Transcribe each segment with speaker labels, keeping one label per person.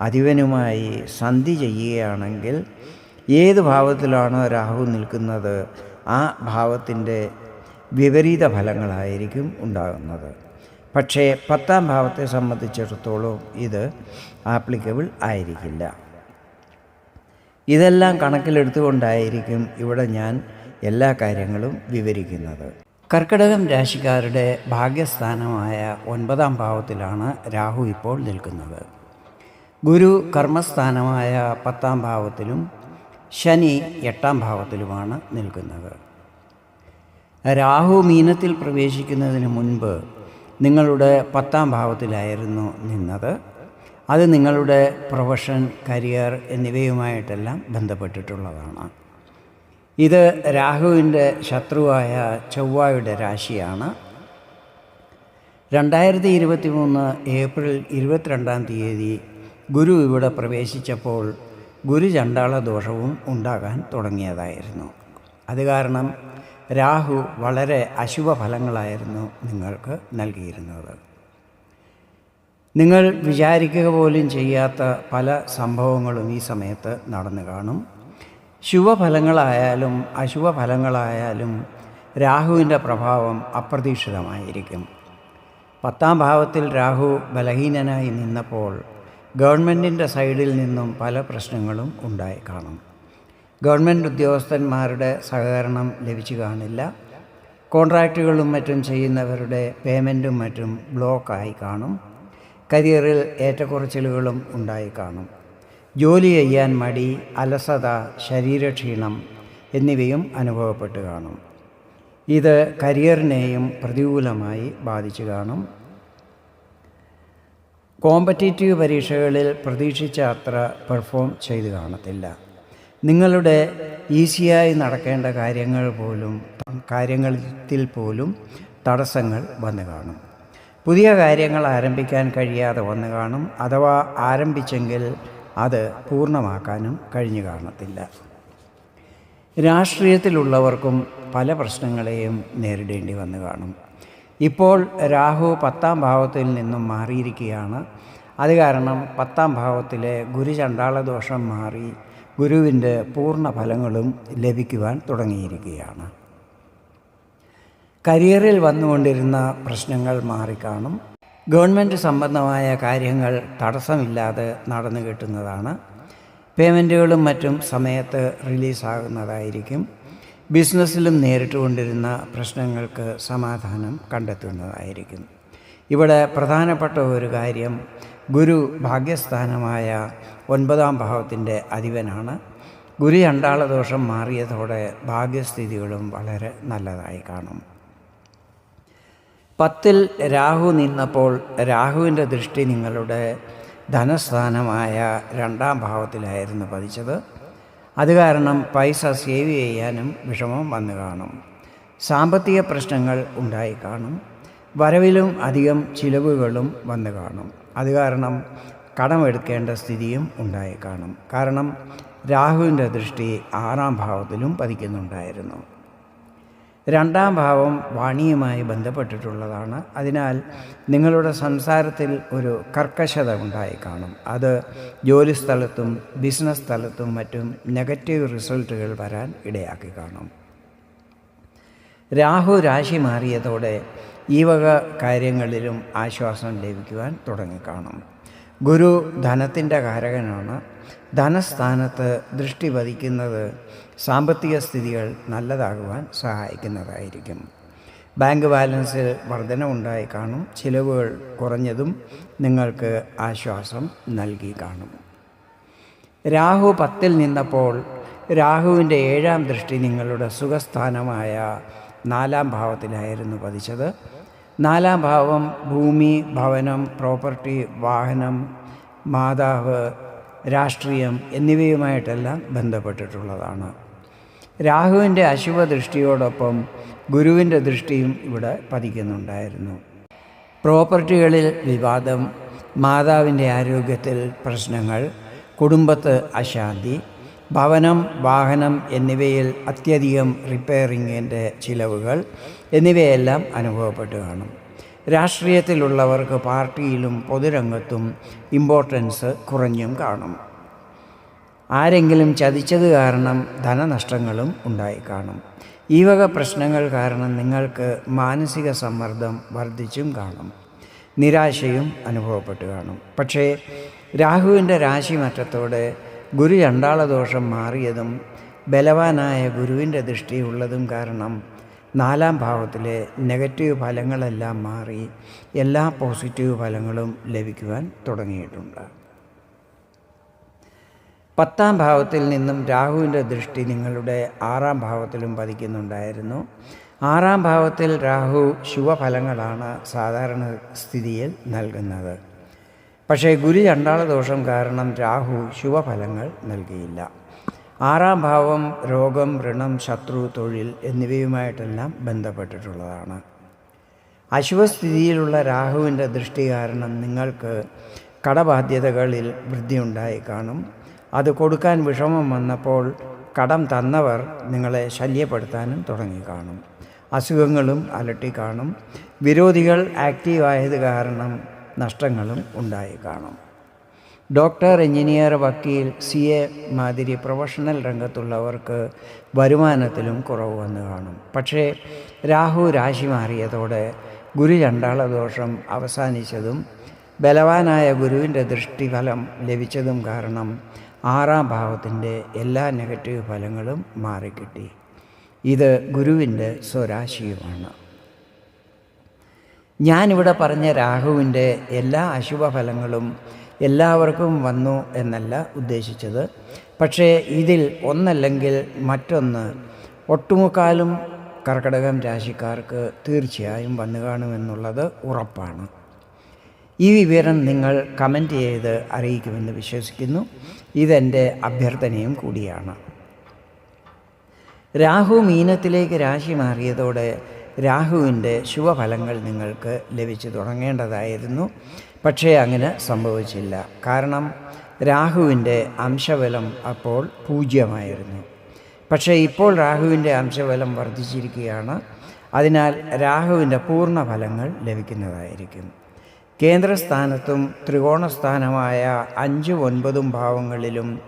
Speaker 1: അധിപനുമായി സന്ധി ചെയ്യുകയാണെങ്കിൽ ഏത് ഭാവത്തിലാണോ രാഹു നിൽക്കുന്നത്? ആ ഭാവത്തിന്റെ വിപരീത ഫലങ്ങളായിരിക്കും ഉണ്ടാകുന്നത്. പക്ഷേ പത്താം ഭാവത്തെ സംബന്ധിച്ചിടത്തോളം ഇത് ആപ്ലിക്കബിൾ ആയിരിക്കില്ല. ഇതെല്ലാം കണക്കിലെടുത്തുകൊണ്ടായിരിക്കും ഇവിടെ ഞാൻ എല്ലാ കാര്യങ്ങളും വിവരിക്കുന്നത്. കർക്കിടകം രാശിക്കാരുടെ ഭാഗ്യസ്ഥാനമായ ഒൻപതാം ഭാവത്തിലാണ് രാഹു ഇപ്പോൾ നിൽക്കുന്നത്. ഗുരു കർമ്മസ്ഥാനമായ പത്താം ഭാവത്തിലും ശനി എട്ടാം ഭാവത്തിലുമാണ് നിൽക്കുന്നത്. രാഹു മീനത്തിൽ പ്രവേശിക്കുന്നതിന് മുൻപ് നിങ്ങളുടെ പത്താം ഭാവത്തിലായിരുന്നു നിന്നത്. അത് നിങ്ങളുടെ പ്രൊഫഷൻ കരിയർ എന്നിവയുമായിട്ടെല്ലാം ബന്ധപ്പെട്ടിട്ടുള്ളതാണ്. ഇത് രാഹുവിന്റെ ശത്രുവായ ചൊവ്വായുടെ രാശിയാണ്. രണ്ടായിരത്തി ഇരുപത്തി മൂന്ന് ഏപ്രിൽ ഇരുപത്തിരണ്ടാം തീയതി ഗുരു ഇവിടെ പ്രവേശിച്ചപ്പോൾ ഗുരു ഗുരുചണ്ടാള ദോഷവും ഉണ്ടാകാൻ തുടങ്ങിയതായിരുന്നു. അത് കാരണം രാഹു വളരെ അശുഭ ഫലങ്ങളായിരുന്നു നിങ്ങൾക്ക് നൽകിയിരുന്നത്. നിങ്ങൾ വിചാരിക്കുക പോലും ചെയ്യാത്ത പല സംഭവങ്ങളും ഈ സമയത്ത് നടന്നു കാണും. ശുഭഫലങ്ങളായാലും അശുഭഫലങ്ങളായാലും രാഹുവിന്റെ പ്രഭാവം അപ്രതീക്ഷിതമായിരിക്കും. പത്താം ഭാവത്തിൽ രാഹു ബലഹീനനായി നിന്നപ്പോൾ ഗവൺമെന്റിന്റെ സൈഡിൽ നിന്നും പല പ്രശ്നങ്ങളും ഉണ്ടായി കാണും. ഗവൺമെന്റ് ഉദ്യോഗസ്ഥന്മാരുടെ സഹകരണം ലഭിച്ചു കാണില്ല. കോൺട്രാക്റ്റുകളും മറ്റും ചെയ്യുന്നവരുടെ പേയ്മെന്റും മറ്റും ബ്ലോക്കായി കാണും. കരിയറിൽ ഏറ്റക്കുറച്ചിലുകളും ഉണ്ടായി കാണും. ജോലി ചെയ്യാൻ മടി അലസത ശരീരക്ഷീണം എന്നിവയും അനുഭവപ്പെട്ട് കാണും. ഇത് കരിയറിനെയും പ്രതികൂലമായി ബാധിച്ചു കാണും. കോമ്പറ്റേറ്റീവ് പരീക്ഷകളിൽ പ്രതീക്ഷിച്ച അത്ര പെർഫോം ചെയ്തു കാണത്തില്ല. നിങ്ങളുടെ ഈസിയായി നടക്കേണ്ട കാര്യങ്ങൾ പോലും കാര്യങ്ങളിൽ പോലും തടസ്സങ്ങൾ വന്നു കാണും. പുതിയ കാര്യങ്ങൾ ആരംഭിക്കാൻ കഴിയാതെ വന്നു കാണും അഥവാ ആരംഭിച്ചെങ്കിൽ അത് പൂർണമാക്കാനും കഴിഞ്ഞു കാണത്തില്ല. രാഷ്ട്രീയത്തിലുള്ളവർക്കും പല പ്രശ്നങ്ങളെയും നേരിടേണ്ടി വന്നു കാണും. ഇപ്പോൾ രാഹു പത്താം ഭാവത്തിൽ നിന്നും മാറിയിരിക്കുകയാണ്. അത് കാരണം പത്താം ഭാവത്തിലെ ഗുരുചണ്ടാള ദോഷം മാറി ഗുരുവിന്റെ പൂർണ ഫലങ്ങളും ലഭിക്കുവാൻ തുടങ്ങിയിരിക്കുകയാണ്. കരിയറിൽ വന്നുകൊണ്ടിരുന്ന പ്രശ്നങ്ങൾ മാറിക്കാണും. ഗവൺമെന്റ് സംബന്ധമായ കാര്യങ്ങൾ തടസ്സമില്ലാതെ നടന്നു കിട്ടുന്നതാണ്. പേയ്മെന്റുകളും മറ്റും സമയത്ത് റിലീസാകുന്നതായിരിക്കും. ബിസിനസ്സിലും നേരിട്ടുകൊണ്ടിരുന്ന പ്രശ്നങ്ങൾക്ക് സമാധാനം കണ്ടെത്തുന്നതായിരിക്കും. ഇവിടെ പ്രധാനപ്പെട്ട ഒരു കാര്യം ഗുരു ഭാഗ്യസ്ഥാനമായ ഒൻപതാം ഭാവത്തിന്റെ അധിപനാണ്. ഗുരു ദോഷം മാറിയതോടെ ഭാഗ്യസ്ഥിതികളും വളരെ നല്ലതായി കാണും. പത്തിൽ രാഹു നിന്നപ്പോൾ രാഹുവിന്റെ ദൃഷ്ടി നിങ്ങളുടെ ധനസ്ഥാനമായ രണ്ടാം ഭാവത്തിലായിരുന്നു പതിച്ചത്. അത് കാരണം പൈസ സേവ് ചെയ്യാനും വിഷമം വന്നു കാണും. സാമ്പത്തിക പ്രശ്നങ്ങൾ ഉണ്ടായി കാണും. വരവിലും അധികം ചിലവുകളും വന്നു കാണും. അത് കാരണം കടമെടുക്കേണ്ട സ്ഥിതിയും ഉണ്ടായി കാണും. കാരണം രാഹുവിന്റെ ദൃഷ്ടി ആറാം ഭാവത്തിലും പതിക്കുന്നുണ്ടായിരുന്നു. രണ്ടാം ഭാവം വാണിയുമായി ബന്ധപ്പെട്ടിട്ടുള്ളതാണ്. അതിനാൽ നിങ്ങളുടെ സംസാരത്തിൽ ഒരു കർക്കശത ഉണ്ടായി കാണും. അത് ജോലിസ്ഥലത്തും ബിസിനസ് സ്ഥലത്തും മറ്റും നെഗറ്റീവ് റിസൾട്ടുകൾ വരാൻ ഇടയാക്കി കാണും. രാഹു രാശി മാറിയതോടെ ഈ വക കാര്യങ്ങളിലും ആശ്വാസം ലഭിക്കുവാൻ തുടങ്ങിക്കാണും. ഗുരു ധനത്തിന്റെ കാരകനാണ്. ധനസ്ഥാനത്ത് ദൃഷ്ടി പതിക്കുന്നത് സാമ്പത്തിക സ്ഥിതികൾ നല്ലതാകുവാൻ സഹായിക്കുന്നതായിരിക്കും. ബാങ്ക് ബാലൻസിൽ വർധനമുണ്ടായി കാണും. ചിലവുകൾ കുറഞ്ഞതും നിങ്ങൾക്ക് ആശ്വാസം നൽകി കാണും. രാഹു പത്തിൽ നിന്നപ്പോൾ രാഹുവിന്റെ ഏഴാം ദൃഷ്ടി നിങ്ങളുടെ സുഖസ്ഥാനമായ നാലാം ഭാവത്തിലായിരുന്നു പതിച്ചത്. നാലാം ഭാവം ഭൂമി ഭവനം പ്രോപ്പർട്ടി വാഹനം മാതാവ് രാഷ്ട്രീയം എന്നിവയുമായിട്ടെല്ലാം ബന്ധപ്പെട്ടിട്ടുള്ളതാണ്. രാഹുവിന്റെ അശുഭ ദൃഷ്ടിയോടൊപ്പം ഗുരുവിന്റെ ദൃഷ്ടിയും ഇവിടെ പതിക്കുന്നുണ്ടായിരുന്നു. പ്രോപ്പർട്ടികളിൽ വിവാദം മാതാവിന്റെ ആരോഗ്യത്തിൽ പ്രശ്നങ്ങൾ കുടുംബത്ത് അശാന്തി ഭവനം വാഹനം എന്നിവയിൽ അത്യധികം റിപ്പയറിങ്ങിന്റെ ചിലവുകൾ എന്നിവയെല്ലാം അനുഭവപ്പെട്ട് കാണും. രാഷ്ട്രീയത്തിലുള്ളവർക്ക് പാർട്ടിയിലും പൊതുരംഗത്തും ഇമ്പോർട്ടൻസ് കുറഞ്ഞും കാണും. ആരെങ്കിലും ചതിച്ചത് കാരണം ധനനഷ്ടങ്ങളും ഉണ്ടായി കാണും ഈ വക പ്രശ്നങ്ങൾ കാരണം നിങ്ങൾക്ക് മാനസിക സമ്മർദ്ദം വർദ്ധിച്ചും കാണും. നിരാശയും അനുഭവപ്പെട്ട് കാണും. പക്ഷേ രാഹുവിന്റെ രാശിമാറ്റത്തോടെ ഗുരു ചണ്ടാളദോഷം മാറിയതും ബലവാനായ ഗുരുവിന്റെ ദൃഷ്ടിയുള്ളതും കാരണം നാലാം ഭാവത്തിലെ നെഗറ്റീവ് ഫലങ്ങളെല്ലാം മാറി എല്ലാ പോസിറ്റീവ് ഫലങ്ങളും ലഭിക്കുവാൻ തുടങ്ങിയിട്ടുണ്ട്. പത്താം ഭാവത്തിൽ നിന്നും രാഹുവിന്റെ ദൃഷ്ടി നിങ്ങളുടെ ആറാം ഭാവത്തിലും പതിക്കുന്നുണ്ടായിരുന്നു. ആറാം ഭാവത്തിൽ രാഹു ശുഭഫലങ്ങളാണ് സാധാരണ സ്ഥിതിയിൽ നൽകുന്നത്. പക്ഷേ ഗുരു ചണ്ടാള ദോഷം കാരണം രാഹു ശുഭഫലങ്ങൾ നൽകിയില്ല. ആറാം ഭാവം രോഗം ഋണം ശത്രു തൊഴിൽ എന്നിവയുമായിട്ടെല്ലാം ബന്ധപ്പെട്ടിട്ടുള്ളതാണ്. അശുഭസ്ഥിതിയിലുള്ള രാഹുവിന്റെ ദൃഷ്ടി കാരണം നിങ്ങൾക്ക് കടബാധ്യതകളിൽ വൃദ്ധിയുണ്ടായി കാണും. അത് കൊടുക്കാൻ വിഷമം വന്നപ്പോൾ കടം തന്നവർ നിങ്ങളെ ശല്യപ്പെടുത്താനും തുടങ്ങി കാണും. അസുഖങ്ങളും അലട്ടി കാണും. വിരോധികൾ ആക്റ്റീവായത് കാരണം നഷ്ടങ്ങളും ഉണ്ടായി കാണും. ഡോക്ടർ എഞ്ചിനീയർ വക്കീൽ സി എ മാതിരി പ്രൊഫഷണൽ രംഗത്തുള്ളവർക്ക് വരുമാനത്തിലും കുറവ് വന്നു കാണും. പക്ഷേ രാഹു രാശി മാറിയതോടെ ഗുരു ചണ്ടാള ദോഷം അവസാനിച്ചതും ബലവാനായ ഗുരുവിന്റെ ദൃഷ്ടിഫലം ലഭിച്ചതും കാരണം ആറാം ഭാവത്തിന്റെ എല്ലാ നെഗറ്റീവ് ഫലങ്ങളും മാറിക്കിട്ടി. ഇത് ഗുരുവിന്റെ സ്വരാശിയുമാണ്. ഞാനിവിടെ പറഞ്ഞ രാഹുവിന്റെ എല്ലാ അശുഭഫലങ്ങളും എല്ലാവർക്കും വന്നു എന്നല്ല ഉദ്ദേശിച്ചത്. പക്ഷേ ഇതിൽ ഒന്നല്ലെങ്കിൽ മറ്റൊന്ന് ഒട്ടുമുക്കാലും കർക്കടകം രാശിക്കാർക്ക് തീർച്ചയായും വന്നു കാണുമെന്നുള്ളത് ഉറപ്പാണ്. ഈ വിവരം നിങ്ങൾ കമന്റ് ചെയ്ത് അറിയിക്കുമെന്ന് വിശ്വസിക്കുന്നു. ഇതെന്റെ അഭ്യർത്ഥനയും കൂടിയാണ്. രാഹു മീനത്തിലേക്ക് രാശി മാറിയതോടെ രാഹുവിന്റെ ശുഭഫലങ്ങൾ നിങ്ങൾക്ക് ലഭിച്ചു തുടങ്ങേണ്ടതായിരുന്നു. പക്ഷേ അങ്ങനെ സംഭവിച്ചില്ല. കാരണം രാഹുവിന്റെ അംശബലം അപ്പോൾ പൂജ്യമായിരുന്നു. പക്ഷേ ഇപ്പോൾ രാഹുവിന്റെ അംശബലം വർദ്ധിച്ചിരിക്കുകയാണ്. അതിനാൽ രാഹുവിന്റെ പൂർണ ഫലങ്ങൾ ലഭിക്കുന്നതായിരിക്കും. കേന്ദ്രസ്ഥാനത്തും ത്രികോണസ്ഥാനമായ അഞ്ചും ഒൻപതും ഭാവങ്ങളിലും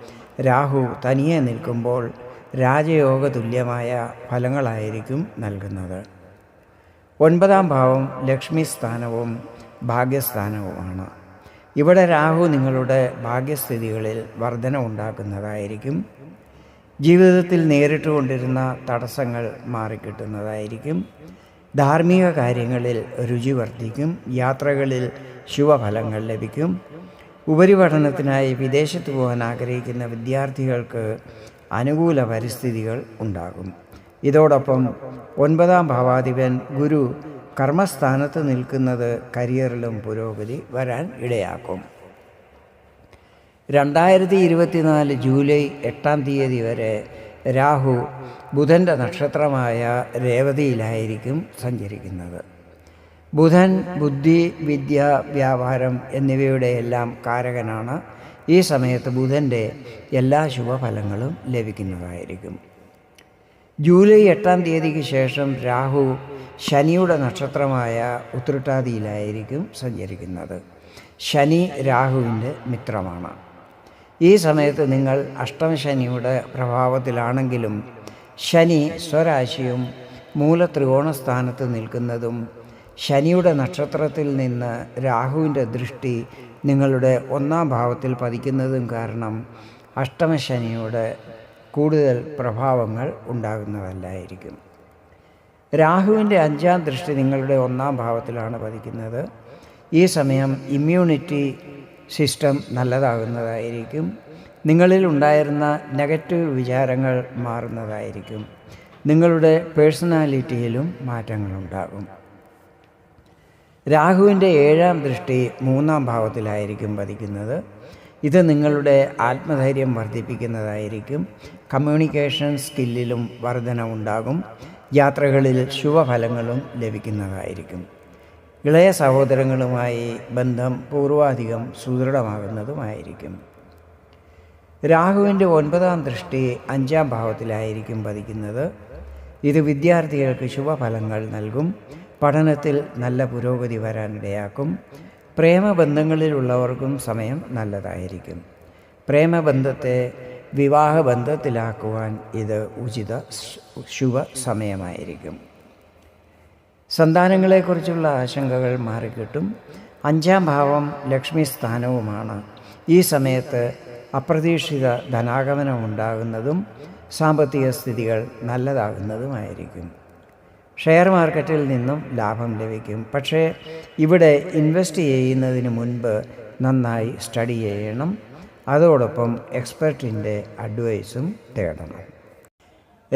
Speaker 1: രാഹു തനിയെ നിൽക്കുമ്പോൾ രാജയോഗ തുല്യമായ ഫലങ്ങളായിരിക്കും നൽകുന്നത്. ഒൻപതാം ഭാവം ലക്ഷ്മി സ്ഥാനവും ഭാഗ്യസ്ഥാനവുമാണ്. ഇവിടെ രാഹു നിങ്ങളുടെ ഭാഗ്യസ്ഥിതികളിൽ വർധന ഉണ്ടാക്കുന്നതായിരിക്കും. ജീവിതത്തിൽ നേരിട്ടുകൊണ്ടിരുന്ന തടസ്സങ്ങൾ മാറിക്കിട്ടുന്നതായിരിക്കും. ധാർമ്മിക കാര്യങ്ങളിൽ രുചി വർദ്ധിക്കും യാത്രകളിൽ ശുഭഫലങ്ങൾ ലഭിക്കും. ഉപരിപഠനത്തിനായി വിദേശത്ത് പോകാൻ ആഗ്രഹിക്കുന്ന വിദ്യാർത്ഥികൾക്ക് അനുകൂല പരിസ്ഥിതികൾ ഉണ്ടാകും. ഇതോടൊപ്പം ഒൻപതാം ഭാവാധിപൻ ഗുരു കർമ്മസ്ഥാനത്ത് നിൽക്കുന്നത് കരിയറിലും പുരോഗതി വരാൻ ഇടയാക്കും. രണ്ടായിരത്തി ഇരുപത്തിനാല് ജൂലൈ എട്ടാം തീയതി വരെ രാഹു ബുധന്റെ നക്ഷത്രമായ രേവതിയിലായിരിക്കും സഞ്ചരിക്കുന്നത്. ബുധൻ ബുദ്ധി വിദ്യ വ്യാപാരം എന്നിവയുടെ എല്ലാം കാരകനാണ്. ഈ സമയത്ത് ബുധന്റെ എല്ലാ ശുഭഫലങ്ങളും ലഭിക്കുന്നതായിരിക്കും. ജൂലൈ എട്ടാം തീയതിക്ക് ശേഷം രാഹു ശനിയുടെ നക്ഷത്രമായ ഉത്രട്ടാതിയിലായിരിക്കും സഞ്ചരിക്കുന്നത്. ശനി രാഹുവിന്റെ മിത്രമാണ്. ഈ സമയത്ത് നിങ്ങൾ അഷ്ടമശനിയുടെ പ്രഭാവത്തിലാണെങ്കിലും ശനി സ്വരാശിയും മൂല ത്രികോണസ്ഥാനത്ത് നിൽക്കുന്നതും ശനിയുടെ നക്ഷത്രത്തിൽ നിന്ന് രാഹുവിന്റെ ദൃഷ്ടി നിങ്ങളുടെ ഒന്നാം ഭാവത്തിൽ പതിക്കുന്നതും കാരണം അഷ്ടമശനിയുടെ കൂടുതൽ പ്രഭാവങ്ങൾ ഉണ്ടാകുന്നതല്ലായിരിക്കും. രാഹുവിന്റെ അഞ്ചാം ദൃഷ്ടി നിങ്ങളുടെ ഒന്നാം ഭാവത്തിലാണ് പതിക്കുന്നത്. ഈ സമയം ഇമ്മ്യൂണിറ്റി സിസ്റ്റം നല്ലതാകുന്നതായിരിക്കും. നിങ്ങളിൽ ഉണ്ടായിരുന്ന നെഗറ്റീവ് വിചാരങ്ങൾ മാറുന്നതായിരിക്കും. നിങ്ങളുടെ പേഴ്സണാലിറ്റിയിലും മാറ്റങ്ങളുണ്ടാകും. രാഹുവിന്റെ ഏഴാം ദൃഷ്ടി മൂന്നാം ഭാവത്തിലായിരിക്കും പതിക്കുന്നത്. ഇത് നിങ്ങളുടെ ആത്മധൈര്യം വർദ്ധിപ്പിക്കുന്നതായിരിക്കും. കമ്മ്യൂണിക്കേഷൻ സ്കില്ലിലും വർധനവുണ്ടാകും. യാത്രകളിൽ ശുഭഫലങ്ങളും ലഭിക്കുന്നതായിരിക്കും. ഇളയ സഹോദരങ്ങളുമായി ബന്ധം പൂർവാധികം സുദൃഢമാകുന്നതുമായിരിക്കും. രാഹുവിന്റെ ഒൻപതാം ദൃഷ്ടി അഞ്ചാം ഭാവത്തിലായിരിക്കും പതിക്കുന്നത്. ഇത് വിദ്യാർത്ഥികൾക്ക് ശുഭഫലങ്ങൾ നൽകും പഠനത്തിൽ നല്ല പുരോഗതി വരാനിടയാക്കും പ്രേമബന്ധങ്ങളിലുള്ളവർക്കും സമയം നല്ലതായിരിക്കും. പ്രേമബന്ധത്തെ വിവാഹബന്ധത്തിലാക്കുവാൻ ഇത് ഉചിത ശുഭ സമയമായിരിക്കും. സന്താനങ്ങളെക്കുറിച്ചുള്ള ആശങ്കകൾ മാറിക്കിട്ടും. അഞ്ചാം ഭാവം ലക്ഷ്മി സ്ഥാനവുമാണ്. ഈ സമയത്ത് അപ്രതീക്ഷിത ധനാഗമനം ഉണ്ടാകുന്നതും സാമ്പത്തിക സ്ഥിതികൾ നല്ലതാകുന്നതുമായിരിക്കും. ഷെയർ മാർക്കറ്റിൽ നിന്നും ലാഭം ലഭിക്കും. പക്ഷേ ഇവിടെ ഇൻവെസ്റ്റ് ചെയ്യുന്നതിന് മുൻപ് നന്നായി സ്റ്റഡി ചെയ്യണം. അതോടൊപ്പം എക്സ്പെർട്ടിന്റെ അഡ്വൈസും തേടണം.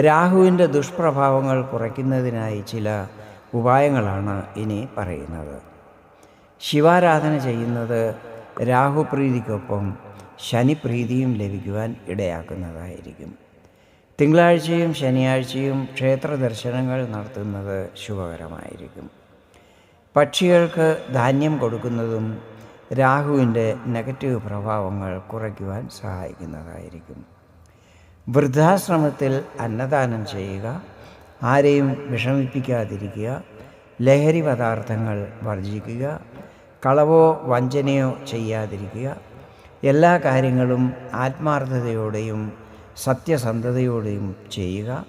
Speaker 1: രാഹുവിന്റെ ദുഷ്പ്രഭാവങ്ങൾ കുറയ്ക്കുന്നതിനായി ചില ഉപായങ്ങളാണ് ഇനി പറയുന്നത്. ശിവാരാധന ചെയ്യുന്നത് രാഹുപ്രീതിക്കൊപ്പം ശനിപ്രീതിയും ലഭിക്കുവാൻ ഇടയാക്കുന്നതായിരിക്കും. തിങ്കളാഴ്ചയും ശനിയാഴ്ചയും ക്ഷേത്ര ദർശനങ്ങൾ നടത്തുന്നത് ശുഭകരമായിരിക്കും. പക്ഷികൾക്ക് ധാന്യം കൊടുക്കുന്നതും രാഹുവിന്റെ നെഗറ്റീവ് പ്രഭാവങ്ങൾ കുറയ്ക്കുവാൻ സഹായിക്കുന്നതായിരിക്കും. വൃദ്ധാശ്രമത്തിൽ അന്നദാനം ചെയ്യുക ആരെയും വിഷമിപ്പിക്കാതിരിക്കുക. ലഹരി പദാർത്ഥങ്ങൾ വർജിക്കുക കളവോ വഞ്ചനയോ ചെയ്യാതിരിക്കുക. എല്ലാ കാര്യങ്ങളും ആത്മാർത്ഥതയോടെയും സത്യസന്ധതയോടെയും ചെയ്യുക.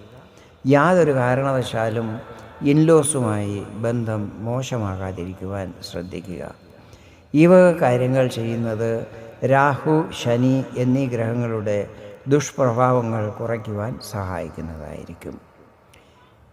Speaker 1: യാതൊരു കാരണവശാലും ഇൻലോസുമായി ബന്ധം മോശമാകാതിരിക്കുവാൻ ശ്രദ്ധിക്കുക. ഈ വക കാര്യങ്ങൾ ചെയ്യുന്നത് രാഹു ശനി എന്നീ ഗ്രഹങ്ങളുടെ ദുഷ്പ്രഭാവങ്ങൾ കുറയ്ക്കുവാൻ സഹായിക്കുന്നതായിരിക്കും.